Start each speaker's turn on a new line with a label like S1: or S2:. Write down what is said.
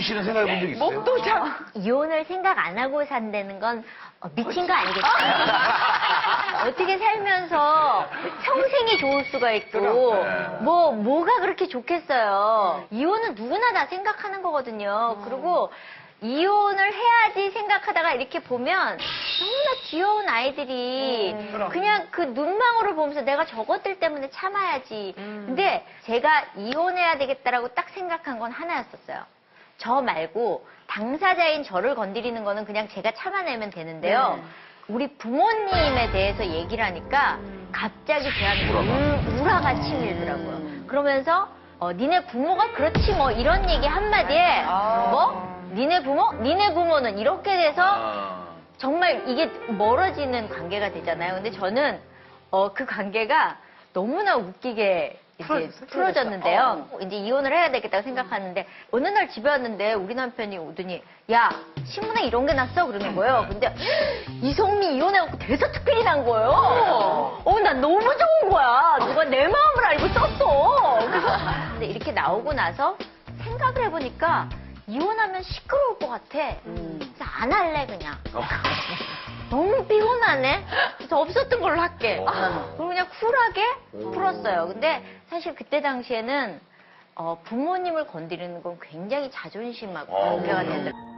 S1: 씨는 생각해 본 적 있어요?
S2: 목도장.
S3: 이혼을 생각 안 하고 산다는 건 어, 미친 거 아니겠어요? 어떻게 살면서 평생이 좋을 수가 있고 뭐 뭐가 그렇게 좋겠어요. 이혼은 누구나 다 생각하는 거거든요. 그리고 이혼을 해야지 생각하다가 이렇게 보면 너무나 귀여운 아이들이 그냥 그 눈망울을 보면서 내가 저것들 때문에 참아야지. 근데 제가 이혼해야 되겠다라고 딱 생각한 건 하나였었어요. 저 말고 당사자인 저를 건드리는 거는 그냥 제가 참아내면 되는데요. 우리 부모님에 대해서 얘기를 하니까 갑자기 제한테 울- 우라가 치밀더라고요. 그러면서 어, 니네 부모가 그렇지 뭐 이런 얘기 한마디에 뭐? 니네 부모? 니네 부모는 이렇게 돼서
S1: 아.
S3: 정말 이게 멀어지는 관계가 되잖아요. 근데 저는 어, 그 관계가 너무나 웃기게 이제 풀어 졌는데요. 이제 이혼을 해야 되겠다고 생각하는데 어느 날 집에 왔는데 우리 남편이 오더니 야 신문에 이런 게 났어 그러는 거예요. 근데 이성미 이혼해갖고 대서특필이 난 거예요. 어, 난 너무 좋은 거야. 누가 내 마음을 알고 썼어. 그래서 근데 이렇게 나오고 나서 생각을 해보니까 이혼하면 시끄러울 것 같아. 그래서 안 할래 그냥. 너무 피곤하네. 그래서 없었던 걸로 할게. 그리고 그냥 쿨하게 풀었어요. 근데 사실 그때 당시에는 어, 부모님을 건드리는 건 굉장히 자존심하고
S1: 어,
S3: 관계가
S1: 그래요?
S3: 되더라고요.